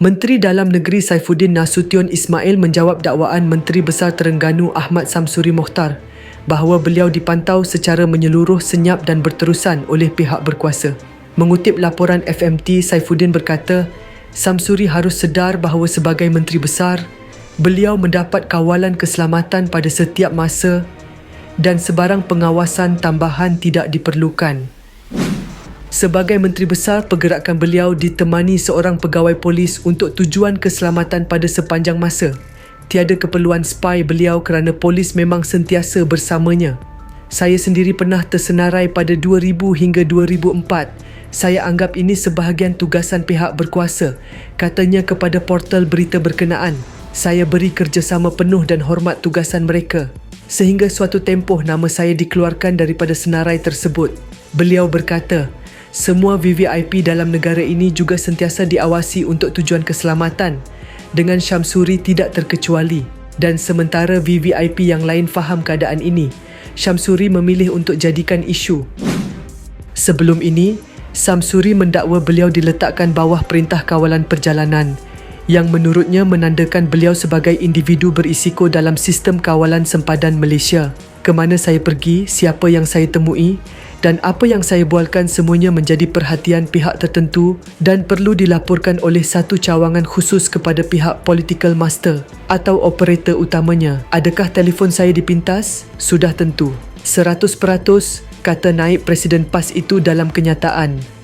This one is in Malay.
Menteri Dalam Negeri Saifuddin Nasution Ismail menjawab dakwaan Menteri Besar Terengganu Ahmad Samsuri Mohtar bahawa beliau dipantau secara menyeluruh senyap dan berterusan oleh pihak berkuasa. Mengutip laporan FMT, Saifuddin berkata, Samsuri harus sedar bahawa sebagai Menteri Besar, beliau mendapat kawalan keselamatan pada setiap masa dan sebarang pengawasan tambahan tidak diperlukan. Sebagai Menteri Besar, pergerakan beliau ditemani seorang pegawai polis untuk tujuan keselamatan pada sepanjang masa. Tiada keperluan spy beliau kerana polis memang sentiasa bersamanya. Saya sendiri pernah tersenarai pada 2000 hingga 2004. Saya anggap ini sebahagian tugasan pihak berkuasa, katanya kepada portal berita berkenaan. Saya beri kerjasama penuh dan hormat tugasan mereka. Sehingga suatu tempoh nama saya dikeluarkan daripada senarai tersebut. Beliau berkata, semua VVIP dalam negara ini juga sentiasa diawasi untuk tujuan keselamatan. Dengan Syamsuri tidak terkecuali. Dan sementara VVIP yang lain faham keadaan ini Syamsuri memilih untuk jadikan isu. Sebelum ini Samsuri mendakwa beliau diletakkan bawah perintah kawalan perjalanan yang menurutnya menandakan beliau sebagai individu berisiko dalam sistem kawalan sempadan Malaysia. Ke mana saya pergi, siapa yang saya temui dan apa yang saya bualkan semuanya menjadi perhatian pihak tertentu dan perlu dilaporkan oleh satu cawangan khusus kepada pihak political master atau operator utamanya. Adakah telefon saya dipintas? Sudah tentu. 100% kata naib Presiden PAS itu dalam kenyataan.